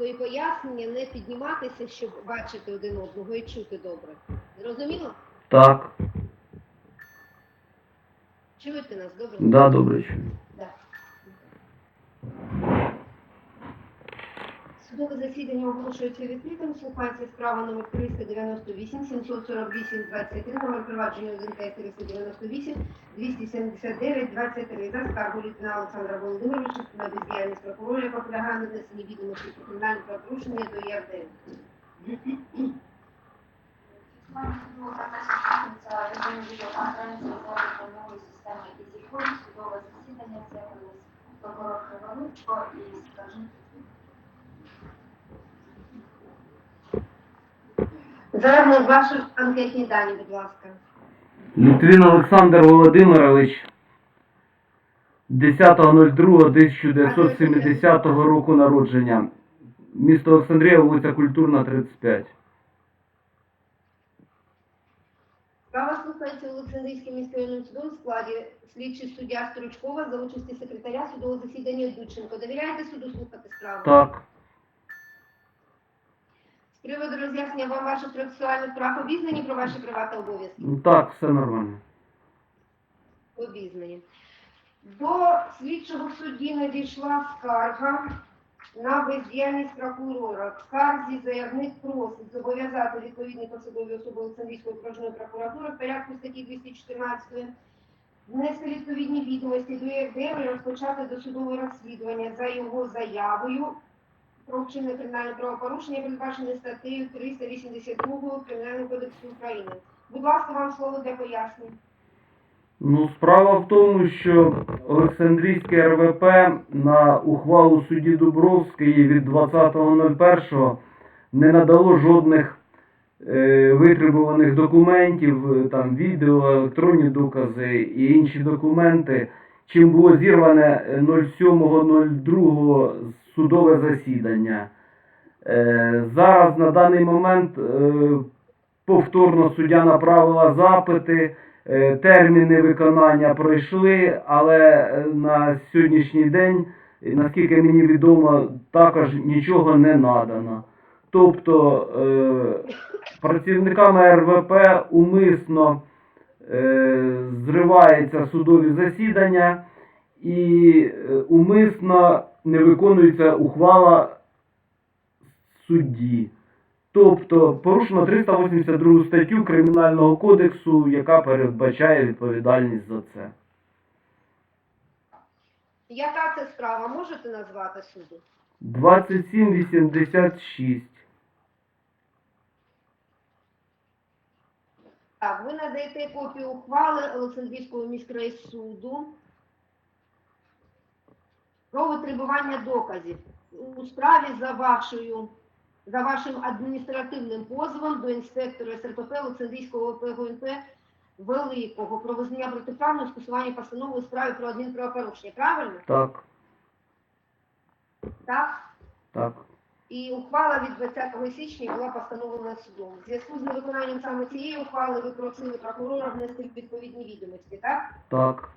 свої пояснення, не підніматися, щоб бачити один одного і чути добре. Зрозуміло? Так, Чуєте нас добре? да, добре. чую. Да. Судове засідання оголошується відкритим. Слухається справа номер 398, 748, 23, номер провадження 1 Т 398, 279, 23. За скаргу Літвіна Олександра Володимировича на бездіяльність прокурора, яка полягає на внесенні відомості про кримінальне правопорушення до ЄРД. Судове засідання, це прокурор Криволучко і скажіть. Зараз ваші анкетні дані, будь ласка. Літвін Олександр Володимирович 10.02.1970 року народження. Місто Олександрія, вулиця Культурна, 35. Справа слухається Олександрійським міськрайонним судом в складі слідчий суддя Стручкова за участі секретаря судового засідання Дудченко. Довіряєте суду слухати справу? Так, З приводу роз'яснення вам ваших процесуальних прав обізнані про ваші права та обов'язки? так, все нормально. Обізнані. До слідчого судді надійшла скарга на бездіяльність прокурора. В скарзі заявник просить зобов'язати відповідні посадові особи Олександрійської окружної прокуратури в порядку статті 214 внести відповідні відомості до ЄРДР і розпочати досудове розслідування за його заявою про вчинення кримінального правопорушення, передбачене статтею 382 Кримінального кодексу України. Будь ласка, вам слово для пояснень. Ну, справа в тому, що Олександрійське РВП на ухвалу судді Дубровської від 20.01 не надало жодних е, витребуваних документів, там відео, електронні докази і інші документи, чим було зірване е, 07.02 судове засідання. Е, зараз на даний момент е, повторно суддя направила запити. Е, Терміни виконання пройшли, але на сьогоднішній день, наскільки мені відомо, також нічого не надано. Тобто працівниками РВП умисно зриваються судові засідання і умисно не виконується ухвала судді. Тобто порушено 382 статтю Кримінального кодексу, яка передбачає відповідальність за це. Яка це справа? Можете назвати суду? 2786. Так, ви надаєте копію ухвали Олександрійського міськрайсуду про витребування доказів у справі за вашою за вашим адміністративним позовом до інспектора СРПП Олександрійського ОП Великого про визнання протиправного скасування постанови у справі про адмінправопорушення. Правильно? Так, Так? так. І ухвала від 20 січня була постановлена судом. В зв'язку з невиконанням саме цієї ухвали ви просили прокурора внести відповідні відомості, так? Так.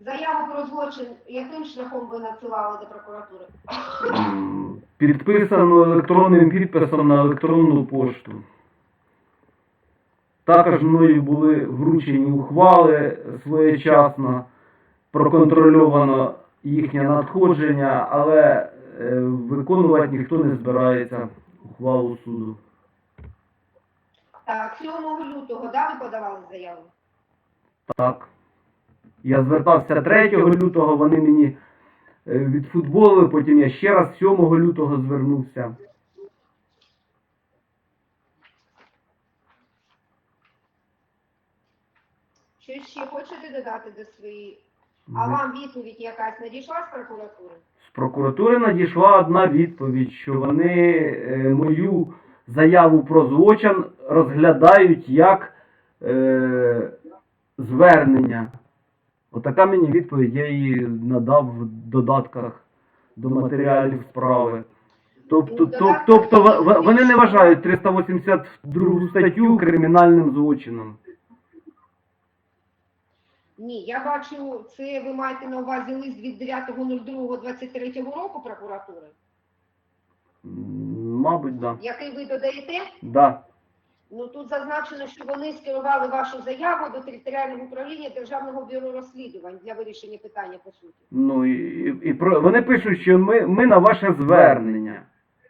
Заяву про злочин яким шляхом ви надсилали до прокуратури? Підписано електронним підписом на електронну пошту. Також мною були вручені ухвали своєчасно, проконтрольовано їхнє надходження, але е, виконувати ніхто не збирається ухвалу суду. Так, 7 лютого, да, ви подавали заяву? Так. Я звертався 3 лютого, вони мені е, відфутболили, потім я ще раз 7 лютого звернувся. Що ще хочете додати до своєї? А вам відповідь якась надійшла з прокуратури? З прокуратури надійшла одна відповідь, що вони е, мою заяву про злочин розглядають як е, звернення. Отака мені відповідь, я її надав в додатках до матеріалів справи. Тобто, тоб- тобто в- вони не вважають 382 статтю кримінальним злочином. Ні, я бачу, це ви маєте на увазі лист від 9.02.23 року прокуратури? Мабуть, да. Який ви додаєте? Да. Ну тут зазначено, що вони скерували вашу заяву до територіального управління Державного бюро розслідувань для вирішення питання по суті. Ну і, і, і про вони пишуть, що ми, ми на ваше звернення.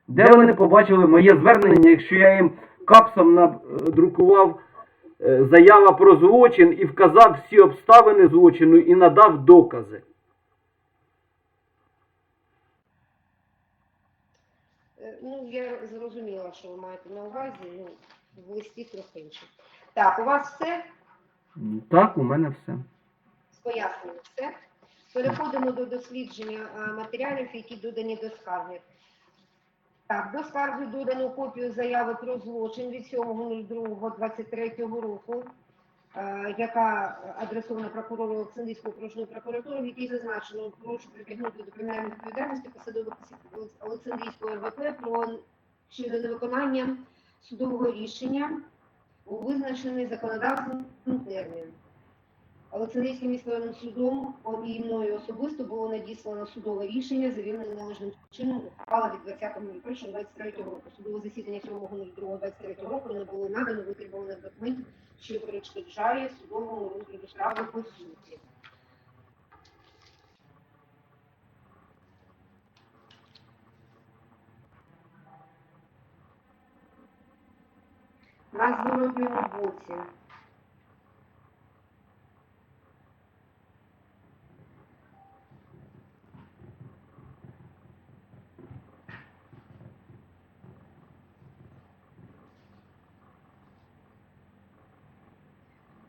Де вони побачили моє звернення, якщо я їм капсом надрукував е, заява про злочин і вказав всі обставини злочину і надав докази. Е, Ну, я зрозуміла, що ви маєте на увазі, ну, в листі трохи інше. Так, у вас все Так, у мене все. з поясненням все. Переходимо до дослідження е, матеріалів, які додані до скарги. Так, до скарги додано копію заяви про злочин від 7.02.23 року, е, яка адресована прокурору Олександрійської окружної прокуратури, в якій зазначено, прошу притягнути до кримінальної відповідальності посадових Олександрійської РВП про щодо невиконання судового рішення у визначений законодавством термін. Олександрійським міськрайонним судом і мною особисто було надіслано судове рішення, завірене належним чином ухвала від 20.01.23 року. Судове засідання 7.02.23 року не було надано витребуваних документів, що перешкоджає судовому розгляду справи по суті. На зворотньому боці.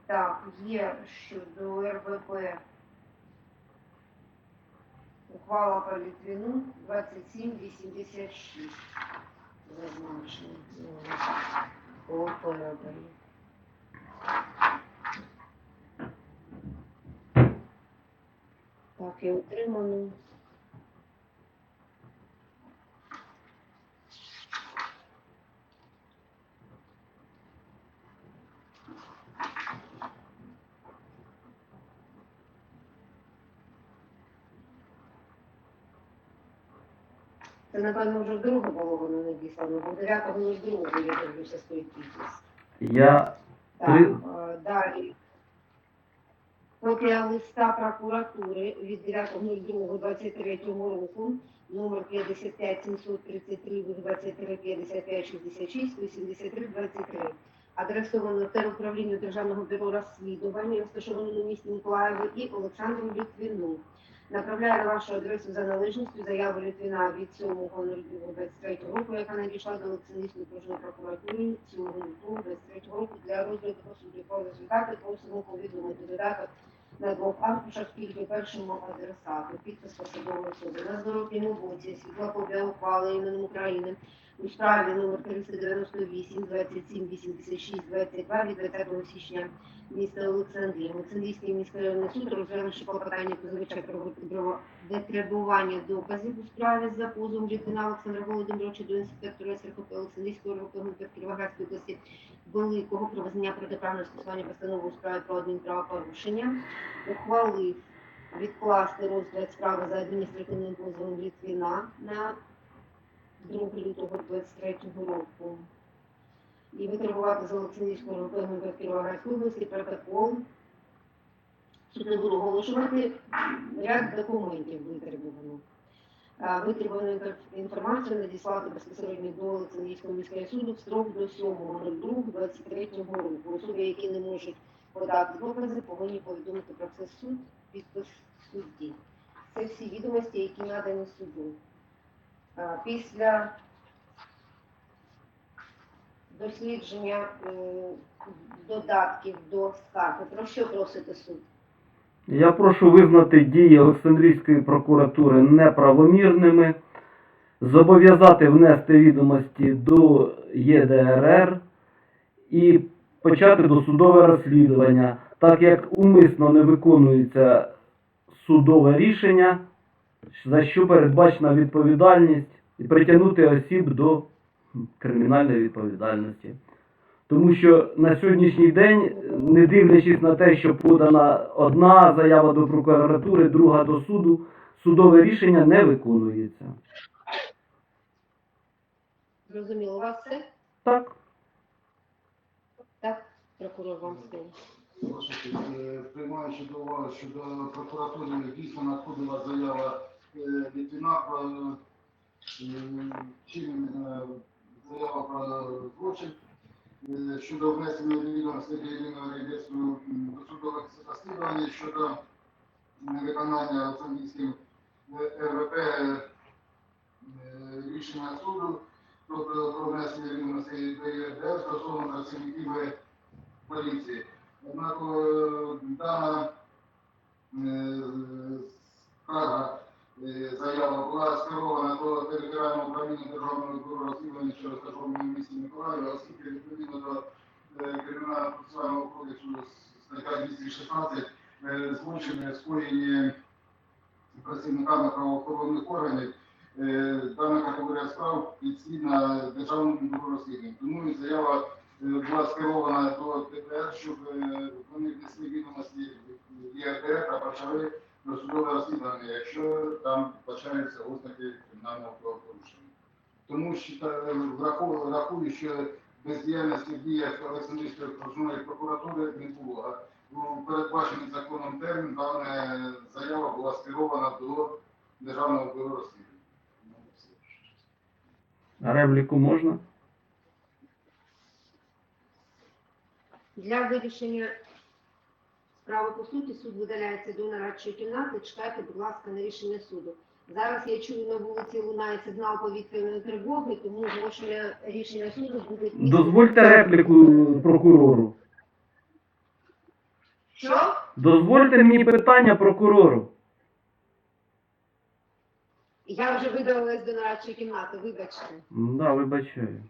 Так, є щодо РВП ухвала по Літвіну 2786. Зазначено. Операбель. Так, і отримано. Це, напевно, вже вдруге було воно надіслано, бо 9.02 я дивлюся стоїть підпис. Я Так, Три- е, далі. Копія листа прокуратури від 9.02.23 року, номер 55 733 23 55 66 83 23. Адресовано теруправлінню Державного бюро розслідування, розташованому в місті Миколаєві і Олександру Літвіну. Направляю на вашу адресу за належністю заяву Літвіна від 7.02.23 року, яка надійшла до Олександрійської окружної прокуратури 7.02.23 року для розгляду по суді. Про результати просимо повідомити додаток на двох аркушах тільки першому адресату. Підпис посадової особи. На зворотньому боці світла копія ухвали іменем України у справі номер 398 27 86 22 від 20 січня міста Олександрія. Олександрійський міськрайонний суд розглянувши клопотання позивача про витребува- витребування доказів у справі за позовом Літвіна Олександра Володимировича до інспектора СРКП Олександрійського району Кіровоградської області Великого про визнання протиправного скасування постанови у справі про адмінправопорушення, ухвалив відкласти розгляд справи за адміністративним позовом Літвіна на 2 лютого 23 року і витребувати з Олександрійського району Кіровоградської області протокол. Тут не буду оголошувати ряд документів витребувано. Витребувану інформацію надіслати безпосередньо до Олександрійського міського суду в строк до 7.02.23 року. Особи, які не можуть подати докази, повинні повідомити про це суд, підпис судді. Це всі відомості, які надані суду. А, Після дослідження е, додатків до скарги. Про що просите суд? Я прошу визнати дії Олександрійської прокуратури неправомірними, зобов'язати внести відомості до ЄДРР і почати досудове розслідування, так як умисно не виконується судове рішення, за що передбачена відповідальність і притягнути осіб до кримінальної відповідальності. Тому що на сьогоднішній день, не дивлячись на те, що подана одна заява до прокуратури, друга до суду, судове рішення не виконується. Зрозуміло. У вас все? Так. Так, прокурор вам слово. Е, приймаючи до уваги, що до прокуратури дійсно надходила заява е, чин, е, заява про злочин е, щодо внесення відомостей до єдиного реєстру досудових розслідувань щодо невиконання Олександрійським е, РВП е, рішення суду про внесення відомостей до ЄРДР стосовно працівників поліції. Однак е, дана е, скарга, е, заява була скерована до територіального управління Державного бюро розслідування, що розташоване в місті Миколаєва, оскільки відповідно до е, Кримінального процесуального кодексу стаття 216 е, злочини скоєні працівниками правоохоронних органів, е, дана категорія справ підслідна Державному бюро розслідувань. Тому заява е, була скерована до ДПР, щоб е, вони внесли відомості в ЄРДР та почали досудове розслідування, якщо там вбачаються ознаки кримінального правопорушення. Тому що рахую, що бездіяльності в діях Олександрійської окружної прокуратури не було. У передбачений законом термін дана заява була скерована до Державного бюро розслідування. Ну. А репліку можна? Для вирішення справи по суті суд видаляється до нарадчої кімнати. Чекайте, будь ласка, на рішення суду. Зараз я чую на вулиці лунає сигнал повітряної тривоги, тому оголошення рішення суду буде. Дозвольте репліку прокурору. Що? Дозвольте мені питання прокурору. Я вже видалилась до нарадчої кімнати, вибачте. Да, вибачаю.